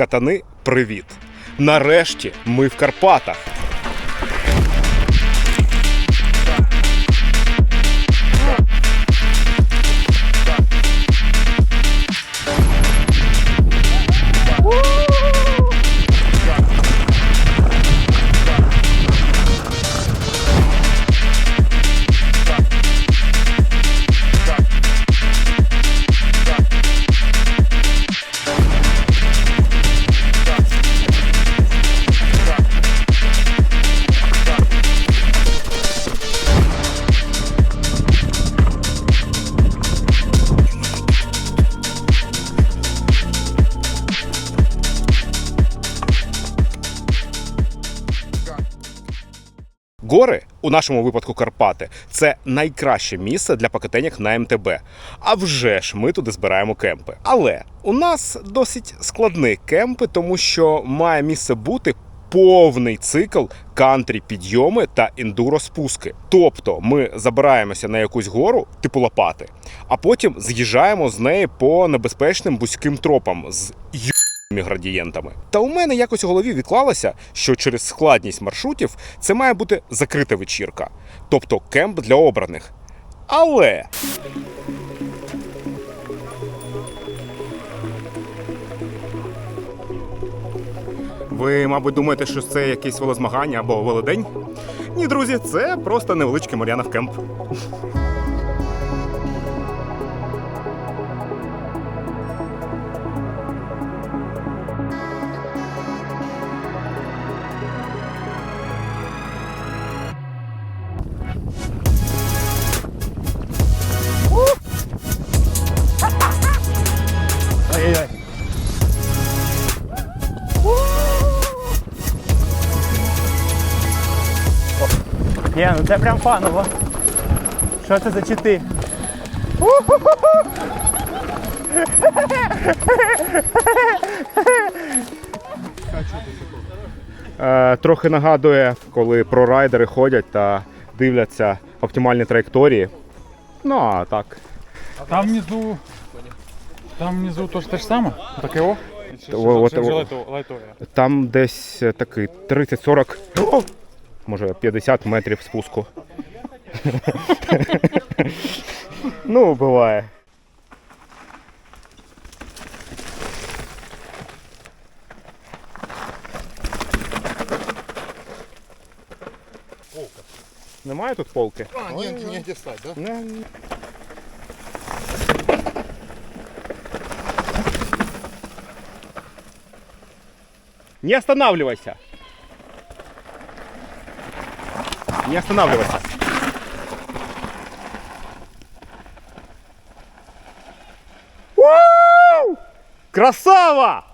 Катани, привіт! Нарешті ми в Карпатах. Гори, у нашому випадку Карпати, це найкраще місце для покатеньок на МТБ. А вже ж ми туди збираємо кемпи. Але у нас досить складні кемпи, тому що має місце бути. Повний цикл кантрі підйоми та ендуро спуски. Тобто ми забираємося на якусь гору, типу лопати, а потім з'їжджаємо з неї по небезпечним вузьким тропам з градієнтами. Та у мене якось у голові відклалося, що через складність маршрутів це має бути закрита вечірка, тобто кемп для обраних. Але ви, мабуть, думаєте, що це якесь велозмагання або велодень? Ні, друзі, це просто невеличкий Мар'янов кемп. Ні, ну це прям фаново. Що це за чити? Е, трохи нагадує, коли прорайдери ходять та дивляться оптимальні траєкторії. Ну, а так. Там внизу. Там внизу то ж те ж саме? Таке о? Чи, О, от- чи вже о. лайтове? Там десь е, такий 30-40, о, може 50 метрів спуску. ну, буває. Немає тут полки? А, не, не, негде встать, да? Не. Не останавливайся. Не останавливайся. Красава!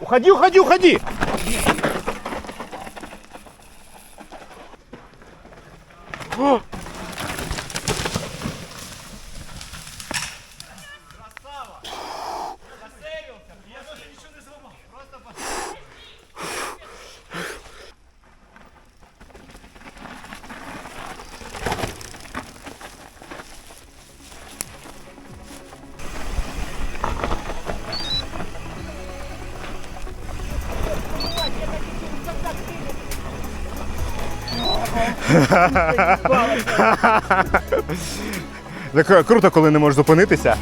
Уходи, уходи, уходи! О! Так круто, коли не можеш зупинитися.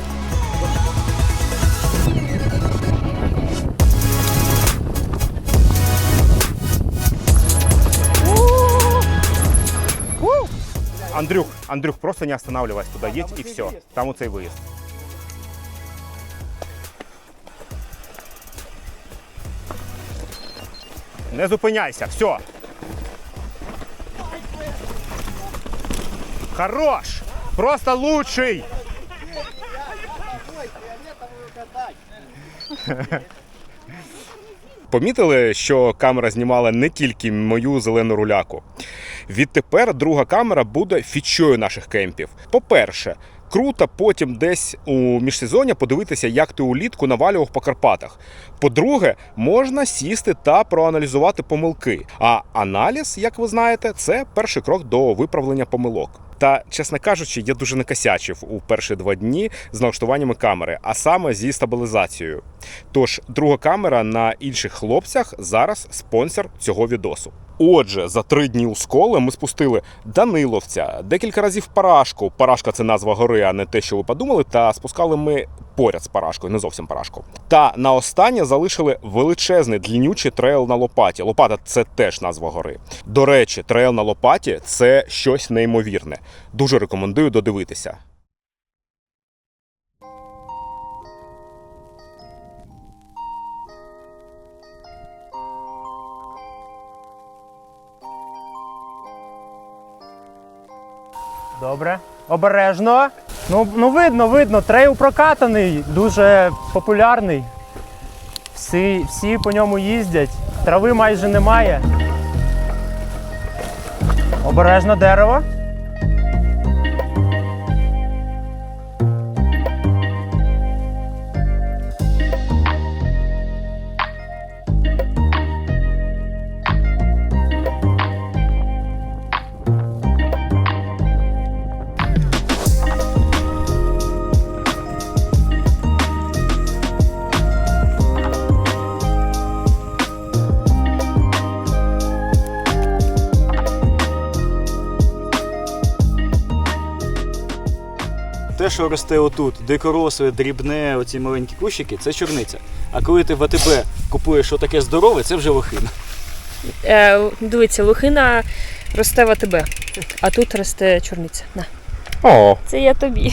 Андрюх, Андрюх, просто не останавливайся туда, едь и все. Там оцей виїзд. Не зупиняйся, все. Хорош! Просто лучший! Помітили, що камера знімала не тільки мою зелену руляку. Відтепер друга камера буде фічою наших кемпів. По-перше, круто потім десь у міжсезоння подивитися, як ти улітку навалював по Карпатах. По-друге, можна сісти та проаналізувати помилки. А аналіз, як ви знаєте, це перший крок до виправлення помилок. Та, чесно кажучи, я дуже накосячив у перші два дні з налаштуваннями камери, а саме зі стабілізацією. Тож, друга камера на інших хлопцях зараз спонсор цього відосу. Отже, за три дні у сколи ми спустили Даниловця, декілька разів Парашку. Парашка це назва гори, а не те, що ви подумали. Та спускали ми поряд з Парашкою, не зовсім Парашку. Та на останнє залишили величезний длінючий трейл на лопаті. Лопата це теж назва гори. До речі, трейл на лопаті це щось неймовірне. Дуже рекомендую додивитися. Добре. Обережно. Ну, ну видно, видно, трейл прокатаний, дуже популярний. Всі, всі по ньому їздять. Трави майже немає. Обережно дерево. Що росте отут, дикоросле, дрібне, оці маленькі кущики, це чорниця. А коли ти в АТБ купуєш що таке здорове, це вже лохина. Е, дивіться, лохина росте в АТБ, а тут росте чорниця. На. О, Це я тобі.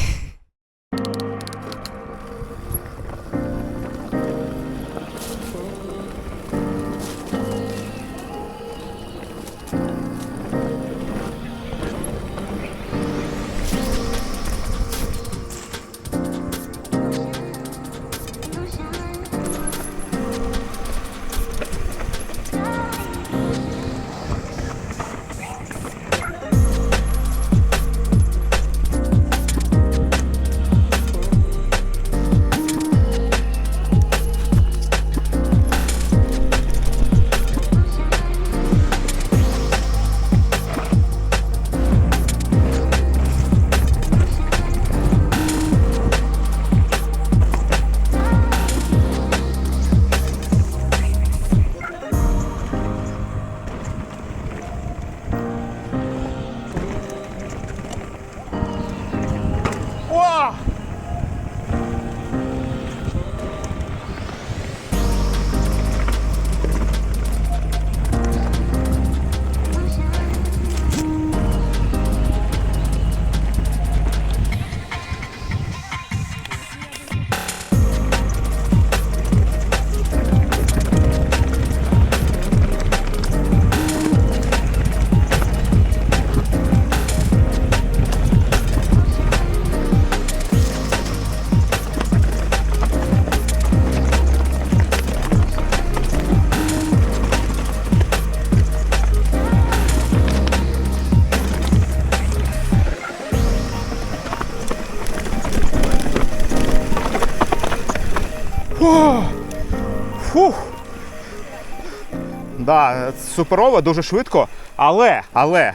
Да, суперово, дуже швидко. Але, але,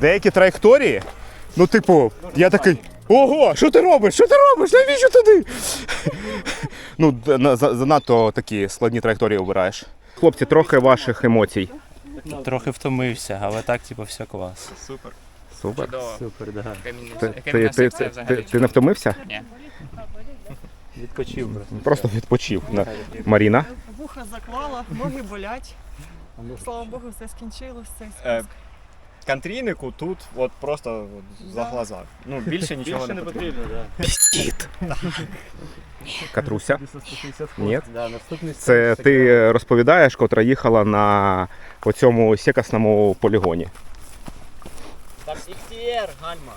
деякі траєкторії, ну, типу, я такий. Ого, що ти робиш? Що ти робиш? Навіщо туди? ну, занадто такі складні траєкторії обираєш. Хлопці, трохи ваших емоцій. Трохи втомився, але так, типу, все клас. Супер. Супер, да. Ти, ти, ти, ти, ти, ти не втомився? Відпочив би. Просто відпочив. Маріна. Вуха заклала, ноги болять. Слава Богу, все скінчилось. Цей Е, спуск. Контрійнику тут от просто от за глаза. Ну, більше нічого не потрібно. Катруся. Ні. Да, наступний Це ти розповідаєш, котра їхала на оцьому секасному полігоні. Там XTR, гальма.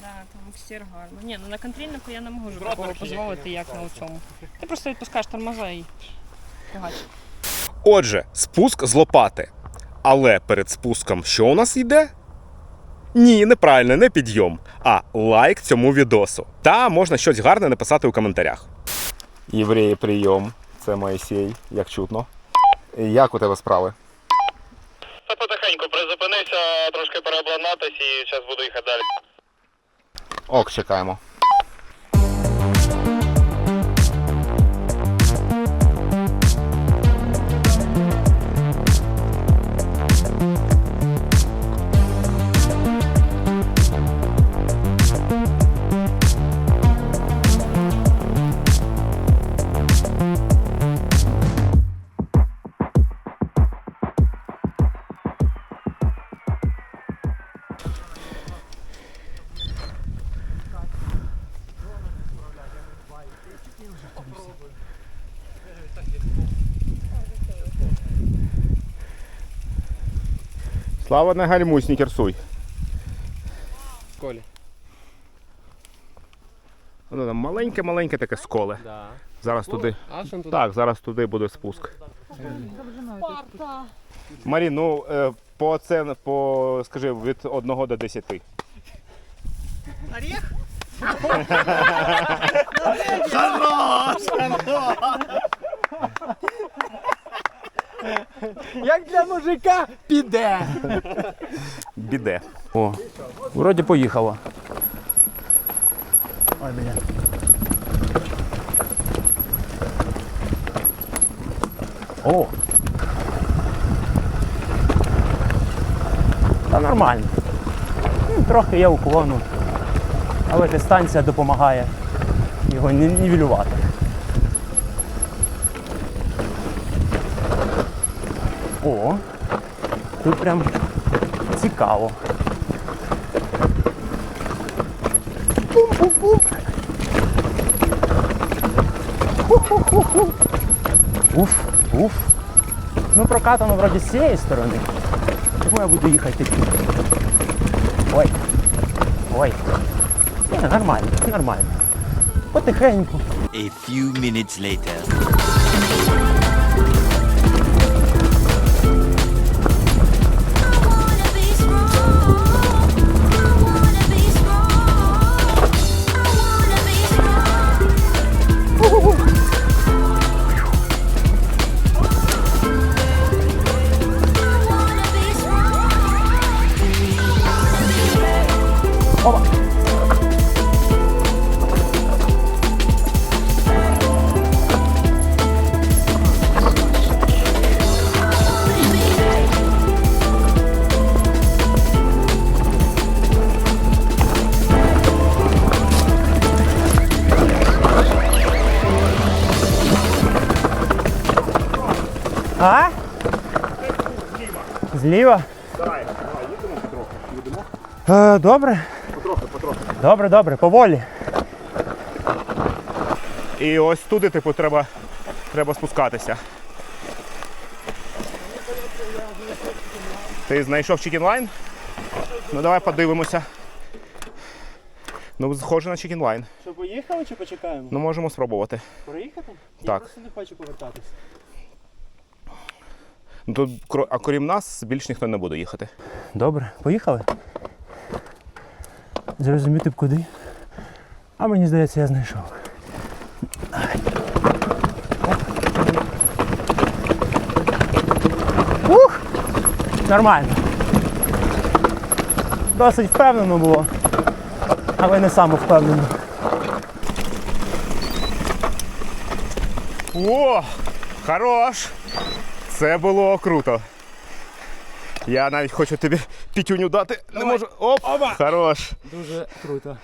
Да, там ексір гарно. Ні, ну на контрільнику я не можу такого дозволити, як на цьому. Ти просто відпускаєш тормоза і фігач. Отже, спуск з лопати. Але перед спуском що у нас йде? Ні, неправильно, не підйом, а лайк цьому відосу. Та можна щось гарне написати у коментарях. Євреї, прийом. Це Моїсей, як чутно. Як у тебе справи? Та потихеньку призупинився, трошки переобладнатись і зараз буду їхати далі. Ок, чекаємо. Слава не гальмуй, снікерсуй. Колі. Воно там маленьке-маленьке таке сколе. Да. Зараз туди. Туди? Так, зараз туди буде спуск. Марін, ну е, по оцен, по скажи від 1 до 10. Оріх? Як для мужика піде. Біде. О, вроді поїхало. Ой, бля. О! Та нормально. Трохи є уклону. Але дистанція допомагає його нівелювати. О! Тут прям цікаво. Пум-пум-пум. Ху-ху-ху-ху. Уф, уф. Ну, прокатано вроді з цієї сторони. Тому я буду їхати. Ой. Ой. Ні, нормально, нормально. Потихеньку. A few minutes later. А? Зліва? Зліва? Е, добре. Потрохи, потрохи. Добре, добре, поволі. І ось туди, типу, треба, треба спускатися. Ти знайшов чекінлайн? Ну давай подивимося. Ну, схоже на чекінлайн. Що, поїхали чи почекаємо? Ну можемо спробувати. Проїхати? Так. просто не хочу повертатися. Ну, тут, а крім нас, більш ніхто не буде їхати. Добре, поїхали. Зрозуміти б куди. А мені здається, я знайшов. Ух! Нормально. Досить впевнено було, але не самовпевнено. О! Хорош! Це було круто. Я навіть хочу тобі пітюню дати. Не можу. Оп! Хорош! Дуже круто.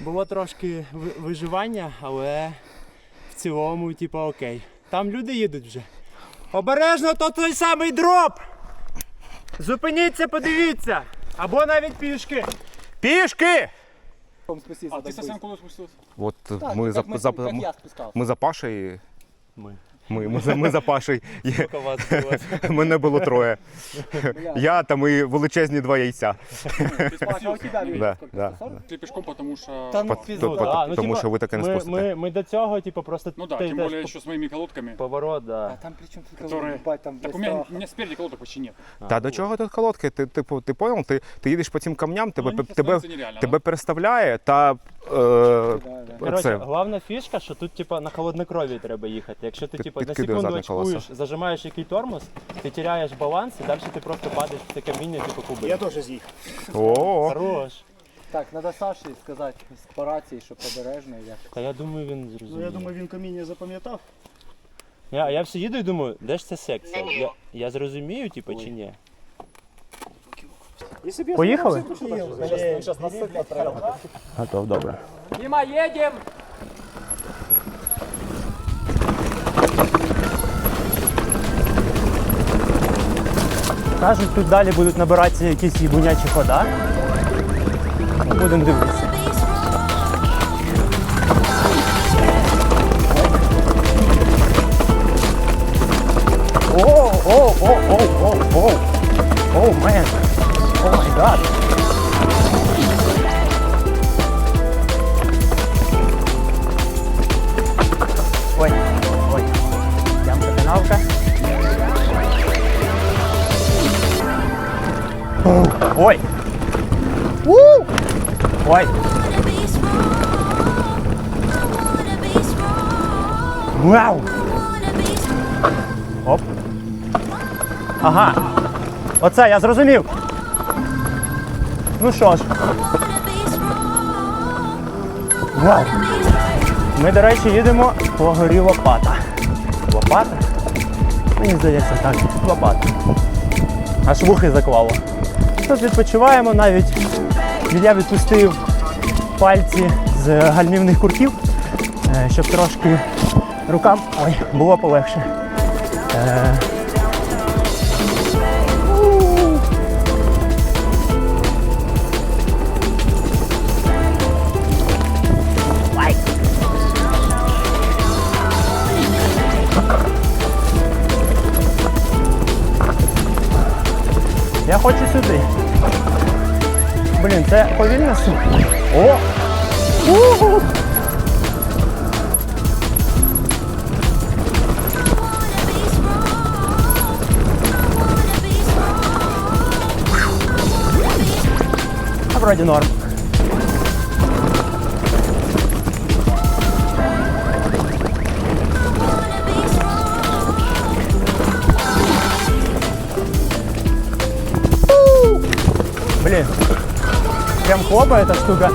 Було трошки виживання, але в цілому, типу, окей. Там люди їдуть вже. Обережно, то той самий дроп! Зупиніться, подивіться! Або навіть пішки. Пішки! А ти совсем куда спустился? От ми, за, за, ми за Пашею. Ми, ми, за- ми за Пашей. Мене було троє. Я там і величезні два яйця. Да, да. Ты пешком, потому что... Та ну По- пізду, по- Ну, тому що ви таке не спустите. ми, до цього, типу, просто Ну да, ти- тем теж более по- еще колодками. поворот, да. там при чому тут Которые... Так у меня спереди колодок почти нет. Та до чого тут колодки? Ти, типу, ти понял? Ти, ти їдеш по цим камням, тебе, Ну, тебе, тебе переставляє та Коротше, це, головна фішка, що тут типа на холоднокрові треба їхати. Якщо ти типа на секунду очкуєш, зажимаєш який тормоз, ти теряєш баланс і далі ти просто падаєш в це каміння, типу кубик. Я теж з'їхав. Хорош. Так, треба Саші сказати по рації, що побережно як. Та я думаю, він Ну я думаю, він каміння запам'ятав. Я, я все їду і думаю, де ж ця секція? Я, я зрозумію, типу, чи ні? Поїхали? Готов, добре. Діма, їдем! Кажуть, тут далі будуть набиратися якісь їбунячі хода. Будемо дивитися. О, о, о, о, о, о, о, man. Гад. Ой, ой. Ямка канавка. Ой. У! Ой. Вау. Оп. Ага. Оце я зрозумів. Ну що ж. Вау. Ми, до речі, їдемо по горі Лопата. Лопата? Мені здається, так. Лопата. Аж вухи заклало. Тут відпочиваємо навіть. Я відпустив пальці з гальмівних курків, е, щоб трошки рукам ой, було полегше. Хочу сюди. Блін, це повільно су. О! У -у -у. вроді норм. Блин. Прям хлопа эта штука.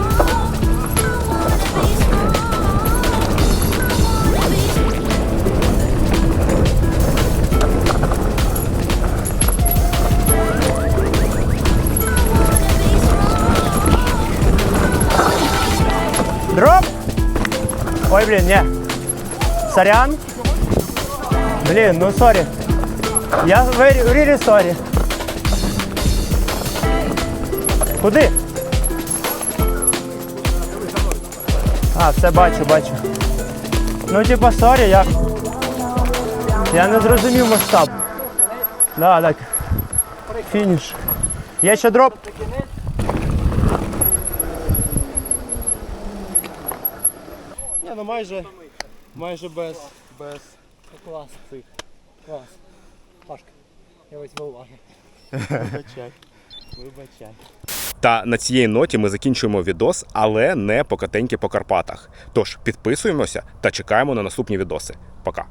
Дроп. Ой, блин, не. Сорян. Блин, ну сори. Я very, really sorry. Куди? А, все бачу, бачу. Ну, типа, сорі, я. Я не зрозумів масштаб. Да, так. Фініш. Є ще дроп. Ні, ну майже, майже без, без клас цих. Клас. Пашка, я візьму увагу. Вибачай. Вибачай. Та на цієї ноті ми закінчуємо відос, але не покатеньки по Карпатах. Тож підписуємося та чекаємо на наступні відоси. Пока.